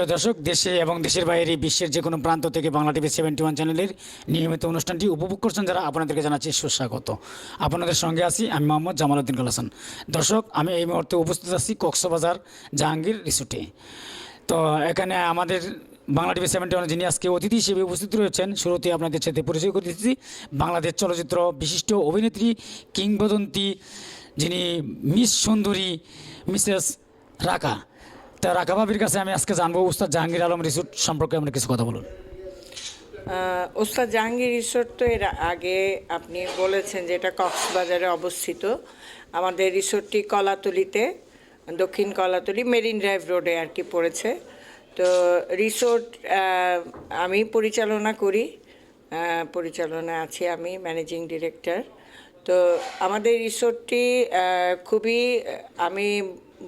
সুপ্রিয় দর্শক, দেশে এবং দেশের বাইরে বিশ্বের যে কোনো প্রান্ত থেকে বাংলা টিভি সেভেন্টি ওয়ান চ্যানেলের নিয়মিত অনুষ্ঠানটি উপভোগ করছেন যারা আপনাদেরকে জানাচ্ছি সুস্বাগত। আপনাদের সঙ্গে আছি আমি মোহাম্মদ জামাল উদ্দিন কালাসান দর্শক, আমি এই মুহূর্তে উপস্থিত আছি কক্সবাজার জাহাঙ্গীর রিসোর্টে। তো এখানে আমাদের বাংলা টিভি সেভেন্টি ওয়ান যিনি আজকে অতিথি হিসেবে উপস্থিত রয়েছেন, শুরুতে আপনাদের সাথে পরিচয় করে দিচ্ছি। বাংলাদেশ চলচ্চিত্র বিশিষ্ট অভিনেত্রী, কিংবদন্তি যিনি মিস সুন্দরী, মিসেস রাকা। তা রাকা ভাবির কাছে আমি আজকে জানব উস্তাদ জাহাঙ্গীর আলম রিসোর্ট সম্পর্কে আপনি কিছু কথা বলুন। আহ, ওস্তাদ জাহাঙ্গীর রিসোর্ট তো এর আগে আপনি বলেছেন যে এটা কক্সবাজারে অবস্থিত। আমাদের রিসোর্টটি কলাতলিতে দক্ষিণ কলাতলি মেরিন ড্রাইভ রোডে আর কি পড়েছে। তো রিসোর্ট আমি পরিচালনা করি আহ, পরিচালনায় আছি আমি ম্যানেজিং ডিরেক্টর। তো আমাদের রিসোর্টটি খুবই আমি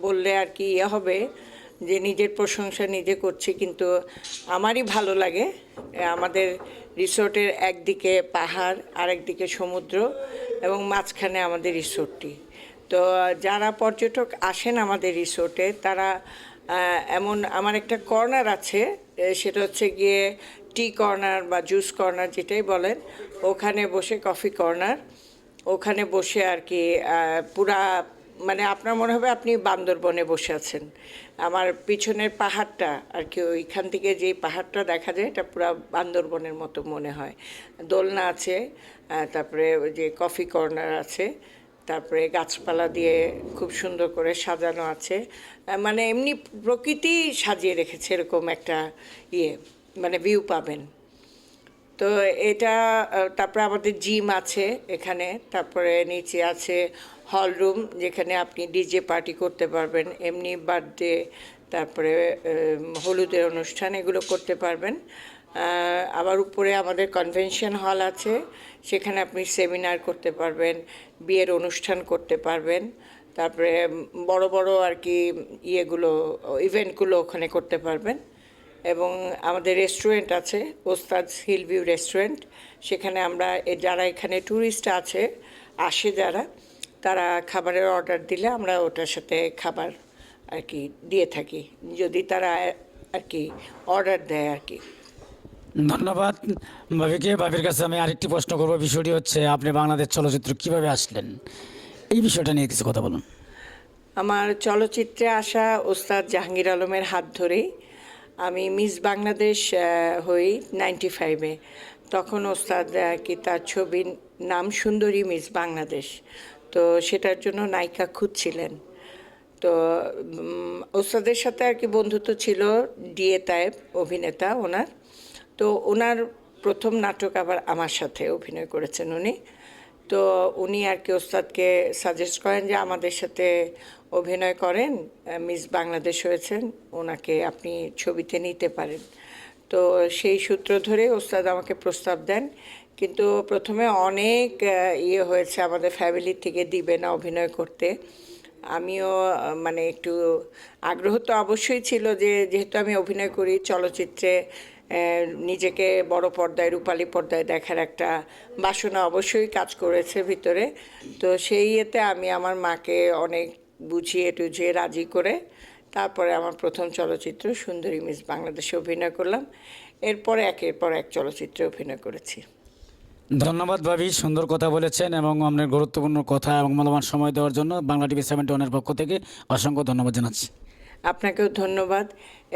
বললে আর কি ইয়ে হবে যে নিজের প্রশংসা নিজে করছি, কিন্তু আমারই ভালো লাগে। আমাদের রিসোর্টের একদিকে পাহাড়, আরেকদিকে সমুদ্র এবং মাঝখানে আমাদের রিসোর্টটি। তো যারা পর্যটক আসেন আমাদের রিসোর্টে, তারা এমন, আমার একটা কর্নার আছে সেটা হচ্ছে গিয়ে টি কর্নার বা জুস কর্নার যেটাই বলেন, ওখানে বসে কফি কর্নার। ওখানে বসে আর কি পুরা মানে আপনার মনে হবে আপনি বান্দরবনে বসে আছেন। আমার পিছনের পাহাড়টা আর কি ওইখান থেকে যে পাহাড়টা দেখা যায়, এটা পুরো বান্দরবনের মতো মনে হয়। দোলনা আছে তারপরে যে কফি কর্নার আছে, তারপরে গাছপালা দিয়ে খুব সুন্দর করে সাজানো আছে। মানে এমনি প্রকৃতি সাজিয়ে রেখেছে এরকম একটা ইয়ে মানে ভিউ পাবেন। তো এটা তারপরে আমাদের জিম আছে এখানে, তারপরে নিচে আছে হল রুম যেখানে আপনি ডিজে পার্টি করতে পারবেন, এমনি বার্থডে তারপরে হলুদের অনুষ্ঠান এগুলো করতে পারবেন। আবার উপরে আমাদের কনভেনশন হল আছে, সেখানে আপনি সেমিনার করতে পারবেন, বিয়ের অনুষ্ঠান করতে পারবেন, তারপরে বড় বড় আর কি ইয়েগুলো ইভেন্টগুলো ওখানে করতে পারবেন। এবং আমাদের রেস্টুরেন্ট আছে ওস্তাদ হিল ভিউ রেস্টুরেন্ট সেখানে আমরা যারা এখানে ট্যুরিস্ট আছে আসে যারা তারা খাবারের অর্ডার দিলে আমরা ওটার সাথে খাবার আর কি দিয়ে থাকি যদি তারা আর কি অর্ডার দেয় আর কি ধন্যবাদ। ভাবিকে ভাবির কাছে আমি আরেকটি প্রশ্ন করব। বিষয়টি হচ্ছে আপনি বাংলাদেশ চলচ্চিত্র কীভাবে আসলেন? এই বিষয়টা নিয়ে কিছু কথা বলুন। আমার চলচ্চিত্রে আসা ওস্তাদ জাহাঙ্গীর আলমের হাত ধরেই আমি মিস বাংলাদেশ হই নাইনটি ফাইভে তখন ওস্তাদ কি তার ছবির নাম সুন্দরী মিস বাংলাদেশ। তো সেটার জন্য নায়িকা খুঁজছিলেন। তো ওস্তাদের সাথে আর কি বন্ধুত্ব ছিল ডিএ তায়েব, অভিনেতা ওনার। তো ওনার প্রথম নাটক আবার আমার সাথে অভিনয় করেছেন উনি। তো উনি আর কি ওস্তাদকে সাজেস্ট করেন যে আমাদের সাথে অভিনয় করেন মিস বাংলাদেশ হয়েছেন, ওনাকে আপনি ছবিতে নিতে পারেন। তো সেই সূত্র ধরে ওস্তাদ আমাকে প্রস্তাব দেন, কিন্তু প্রথমে অনেক ইয়ে হয়েছে আমাদের ফ্যামিলির থেকে দিবে না অভিনয় করতে। আমিও মানে একটু আগ্রহ তো অবশ্যই ছিল যে যেহেতু আমি অভিনয় করি, চলচ্চিত্রে নিজেকে বড় পর্দায়, রূপালী পর্দায় দেখার একটা বাসনা অবশ্যই কাজ করেছে ভিতরে। তো সেই ইয়েতে আমি আমার মাকে অনেক বুঝিয়ে টুঝিয়ে রাজি করে তারপরে আমার প্রথম চলচ্চিত্র সুন্দরী মিস বাংলাদেশে অভিনয় করলাম। এরপরে একের পর এক চলচ্চিত্রে অভিনয় করেছি। ধন্যবাদ ভাবি সুন্দর কথা বলেছেন এবং আপনার গুরুত্বপূর্ণ কথা এবং মূল্যবান সময় দেওয়ার জন্য বাংলা টিভি সেভেন্টি ওয়ানের পক্ষ থেকে অসংখ্য ধন্যবাদ জানাচ্ছি। আপনাকেও ধন্যবাদ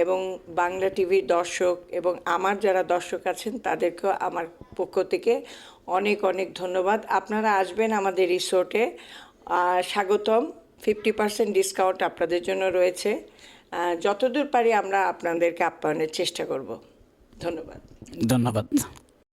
এবং বাংলা টিভির দর্শক এবং আমার যারা দর্শক আছেন তাদেরকেও আমার পক্ষ থেকে অনেক অনেক ধন্যবাদ। আপনারা আসবেন আমাদের রিসোর্টে। স্বাগতম। ফিফটি পার্সেন্ট ডিসকাউন্ট আপনাদের জন্য রয়েছে। যতদূর পারি আমরা আপনাদেরকে আপ্যায়নের চেষ্টা করব। ধন্যবাদ। ধন্যবাদ।